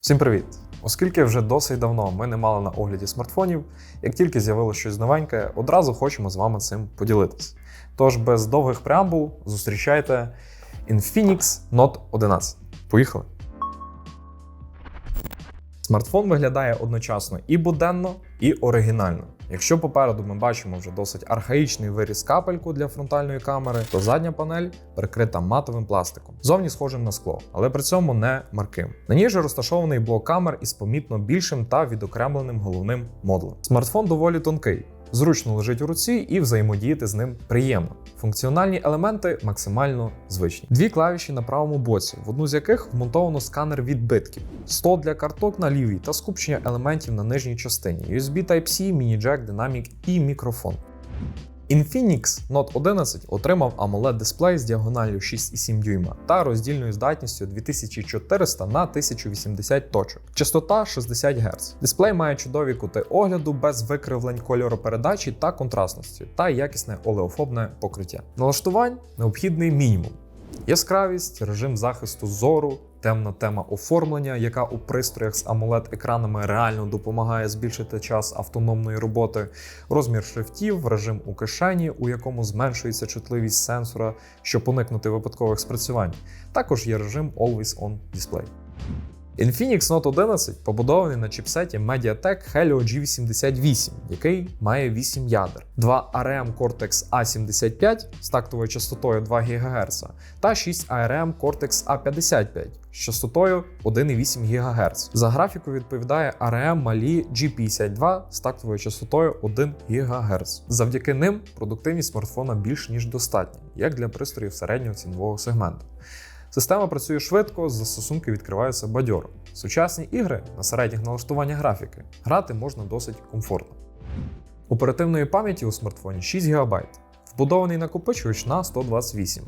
Всім привіт! Оскільки вже досить давно ми не мали на огляді смартфонів, як тільки з'явилося щось новеньке, одразу хочемо з вами цим поділитись. Тож без довгих преамбул зустрічайте Infinix Note 11. Поїхали! Смартфон виглядає одночасно і буденно, і оригінально. Якщо попереду ми бачимо вже досить архаїчний виріз капельку для фронтальної камери, то задня панель прикрита матовим пластиком, зовні схожим на скло, але при цьому не марким. На ній же розташований блок камер із помітно більшим та відокремленим головним модулем. Смартфон доволі тонкий. Зручно лежить у руці і взаємодіяти з ним приємно. Функціональні елементи максимально звичні. Дві клавіші на правому боці, в одну з яких вмонтовано сканер відбитків, стол для карток на лівій та скупчення елементів на нижній частині, USB Type-C, міні-джек, динамік і мікрофон. Infinix Note 11 отримав amoled дисплей з діагоналлю 6,7 дюйма та роздільною здатністю 2400 на 1080 точок. Частота 60 Гц. Дисплей має чудові кути огляду без викривлень кольоропередачі та контрастності та якісне олеофобне покриття. Налаштувань необхідний мінімум. Яскравість, режим захисту зору, темна тема оформлення, яка у пристроях з amoled екранами реально допомагає збільшити час автономної роботи, розмір шрифтів, режим у кишені, у якому зменшується чутливість сенсора, щоб уникнути випадкових спрацювань. Також є режим Always On Display. Infinix Note 11 побудований на чіпсеті MediaTek Helio G88, який має 8 ядер, 2 ARM Cortex A75 з тактовою частотою 2 ГГц та 6 ARM Cortex A55 з частотою 1,8 ГГц. За графіку відповідає ARM Mali G52 з тактовою частотою 1 ГГц. Завдяки ним продуктивність смартфона більш ніж достатня, як для пристроїв середнього цінового сегменту. Система працює швидко, застосунки відкриваються бадьоро. Сучасні ігри на середніх налаштуваннях графіки грати можна досить комфортно. Оперативної пам'яті у смартфоні 6 ГБ, вбудований накопичувач на 128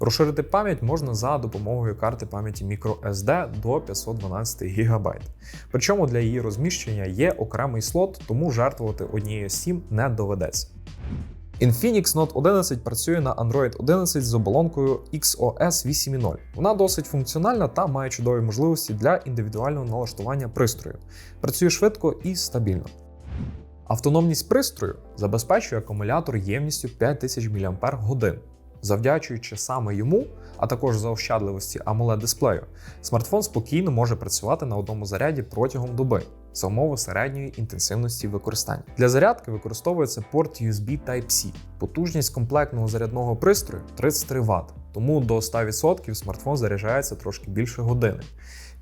Розширити пам'ять можна за допомогою карти пам'яті microSD до 512 ГБ. Причому для її розміщення є окремий слот, тому жертвувати однією з сім не доведеться. Infinix Note 11 працює на Android 11 з оболонкою XOS 8.0. Вона досить функціональна та має чудові можливості для індивідуального налаштування пристрою. Працює швидко і стабільно. Автономність пристрою забезпечує акумулятор ємністю 5000 мАч. Завдячуючи саме йому, а також заощадливості amoled дисплею, смартфон спокійно може працювати на одному заряді протягом доби за умови середньої інтенсивності використання. Для зарядки використовується порт USB Type-C. Потужність комплектного зарядного пристрою 33 Вт, тому до 100% смартфон заряджається трошки більше години.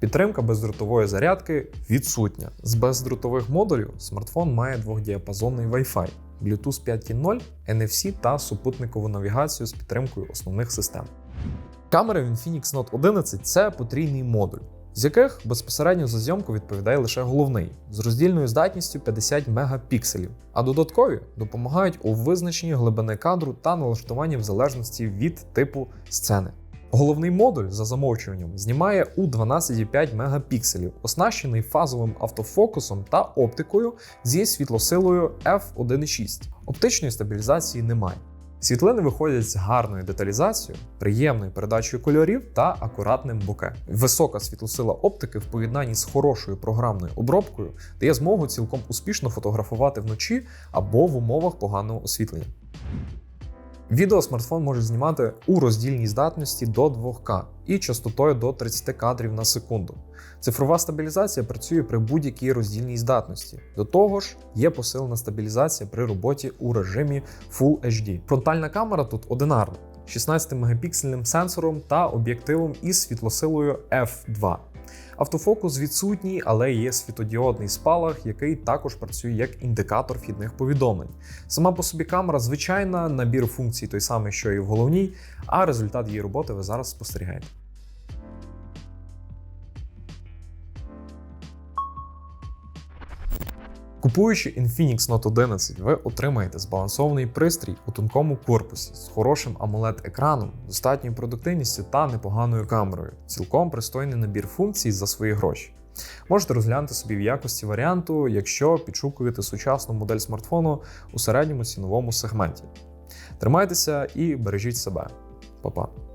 Підтримка бездротової зарядки відсутня. З бездротових модулів смартфон має двохдіапазонний Wi-Fi, Bluetooth 5.0, NFC та супутникову навігацію з підтримкою основних систем. Камери в Infinix Note 11 це потрійний модуль, з яких безпосередньо за зйомку відповідає лише головний з роздільною здатністю 50 мегапікселів, а додаткові допомагають у визначенні глибини кадру та налаштуванні в залежності від типу сцени. Головний модуль за замовчуванням знімає у 12,5 мегапікселів, оснащений фазовим автофокусом та оптикою зі світлосилою f1.6. Оптичної стабілізації немає. Світлини виходять з гарною деталізацією, приємною передачею кольорів та акуратним боке. Висока світлосила оптики в поєднанні з хорошою програмною обробкою дає змогу цілком успішно фотографувати вночі або в умовах поганого освітлення. Відео смартфон може знімати у роздільній здатності до 2К і частотою до 30 кадрів на секунду. Цифрова стабілізація працює при будь-якій роздільній здатності. До того ж, є посилена стабілізація при роботі у режимі Full HD. Фронтальна камера тут одинарна, 16-мегапіксельним сенсором та об'єктивом із світлосилою f2. Автофокус відсутній, але є світодіодний спалах, який також працює як індикатор вхідних повідомлень. Сама по собі камера звичайна, набір функцій той самий, що і в головній, а результат її роботи ви зараз спостерігаєте. Купуючи Infinix Note 11, ви отримаєте збалансований пристрій у тонкому корпусі з хорошим amoled екраном достатньою продуктивністю та непоганою камерою. Цілком пристойний набір функцій за свої гроші. Можете розглянути собі в якості варіанту, якщо підшукуєте сучасну модель смартфону у середньому ціновому сегменті. Тримайтеся і бережіть себе. Па-па!